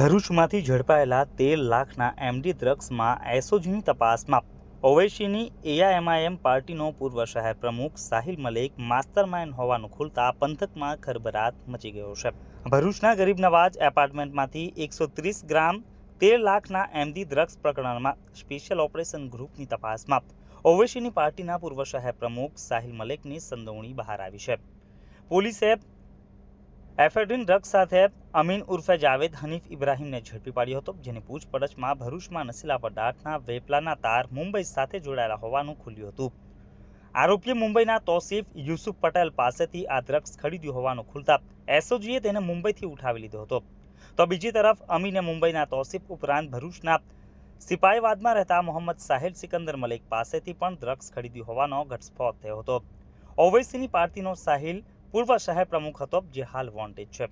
ભરૂચમાંથી ઝડપાયેલા તેર લાખના એમડી ડ્રગ્સમાં એસઓજીની તપાસમાં ઓવૈસીની એઆઈએમઆઈએમ પાર્ટીનો પૂર્વ શહેર પ્રમુખ સાહિલ મલેક માસ્ટર માઇન્ડ હોવાનું ખુલતા પંથકમાં ખરબરાટ મચી ગયો છે. ભરૂચના ગરીબ નવાજ એપાર્ટમેન્ટમાંથી એકસો ત્રીસ ગ્રામ તેર લાખના એમડી ડ્રગ્સ પ્રકરણમાં સ્પેશિયલ ઓપરેશન ગ્રુપની તપાસમાં ઓવૈસીની પાર્ટીના પૂર્વ શહેર પ્રમુખ સાહિલ મલેકની સંડોવણી બહાર આવી છે. પોલીસે એફેડ્રીન ડ્રગ્સ સાથે અમીન ઉર્ફે જાવેદ હનીફ ઇબ્રાહીમને ઝડપી પાડ્યો હતો, જેની પૂછપરછમાં ભરૂચમાં નશીલા પદાર્થના વેપલાના તાર મુંબઈ સાથે જોડાયેલા હોવાનું ખુલ્યું હતું. આરોપીએ મુંબઈના તોસીફ યુસુફ પટેલ પાસેથી આ ડ્રગ્સ ખરીદ્યું હોવાનું ખુલતા એસઓજીએ તેને મુંબઈથી ઉઠાવી લીધો હતો. તો બીજી તરફ અમીને મુંબઈના તોસીફ ઉપરાંત ભરૂચના સિપાહીવાદમાં રહેતા મોહમ્મદ સાહેલ સિકંદર મલિક પાસેથી પણ ડ્રગ્સ ખરીદ્યું હોવાનો ઘટસ્ફોટ થયો હતો. ઓવૈસીની પાર્ટીનો સાહિલ પૂર્વ શહેર પ્રમુખ હતો જે હાલ વોન્ટેજ છે.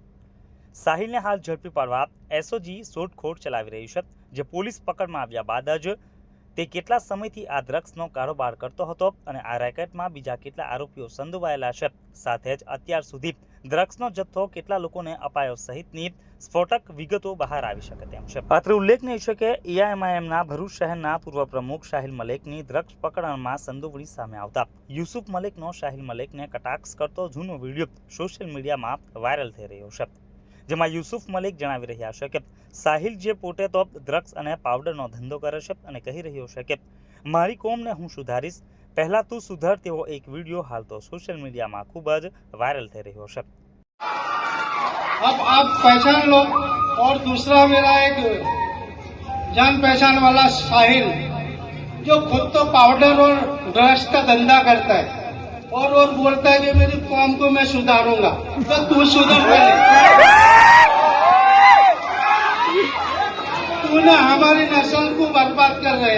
સાહિલને હાલ ઝડપી પાડવા એસઓજી શોધખોળ ચલાવી રહી છે, જે પોલીસ પકડમાં આવ્યા બાદ જ તે કેટલા સમયથી આ ડ્રગ્સનો કારોબાર કરતો હતો અને આ રેકેટમાં બીજા કેટલા આરોપીઓ સંડોવાયેલા છે? સાથે જ અત્યાર સુધી ડ્રગ્સનો જથ્થો કેટલા લોકોને અપાયો સહિતની સ્ફોટક વિગતો બહાર આવી શકે તેમ છે. અત્રે ઉલ્લેખનીય છે કે એઆઈએમઆઈએમના ભરૂચ શહેરના પૂર્વ પ્રમુખ શાહિલ મલેકની ડ્રગ્સ પકડણમાં સંડોવણી સામે આવતા યુસુફ મલેકનો શાહિલ મલેકને કટાક્ષ કરતો જૂનો વીડિયો સોશિયલ મીડિયામાં વાયરલ થઈ રહ્યો છે. જેમાં યુસુફ મલિક જણાવી રહ્યા છે કે સાહિલ જે પોતે તો ડ્રગ્સ અને પાવડરનો ધંધો કરે છે અને કહી રહ્યો છે કે મારી કોમને હું સુધારીશ પહેલા તું સુધર તેવો એક વિડીયો હાલ તો સોશિયલ મીડિયામાં ખૂબ જ વાયરલ થઈ રહ્યો છે अब आप पहचान लो और दूसरा मेरा एक जान पहचान वाला साहिल जो खुद तो पाउडर और ड्रग्स का धंधा करता है और और बोलता है कि मेरी कौम को मैं सुधारूंगा तो तू सुधर पहले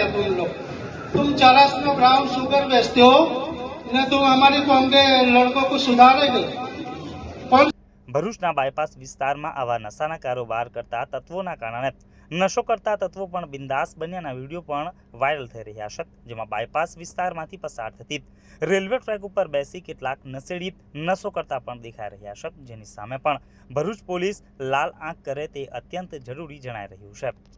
हो तुम लोग तुम चरस में ब्राउन शुगर बेचते हो न तुम हमारी कौम के लड़कों को सुधारेंगे कौन ભરૂચના બાયપાસ વિસ્તારમાં આવા નશાના કારોબાર કરતા તત્વોના કારણે નશો કરતા તત્વો પણ બિંદાસ બન્યાના વિડીયો પણ વાયરલ થઈ રહ્યા છે જેમાં બાયપાસ વિસ્તારમાંથી પસાર થતી રેલવે ટ્રેક ઉપર બેસી કેટલાક નશેડી નશો કરતા પણ દેખાઈ રહ્યા છે જેની સામે પણ ભરૂચ પોલીસ લાલ આંખ કરે તે અત્યંત જરૂરી જણાઈ રહ્યું છે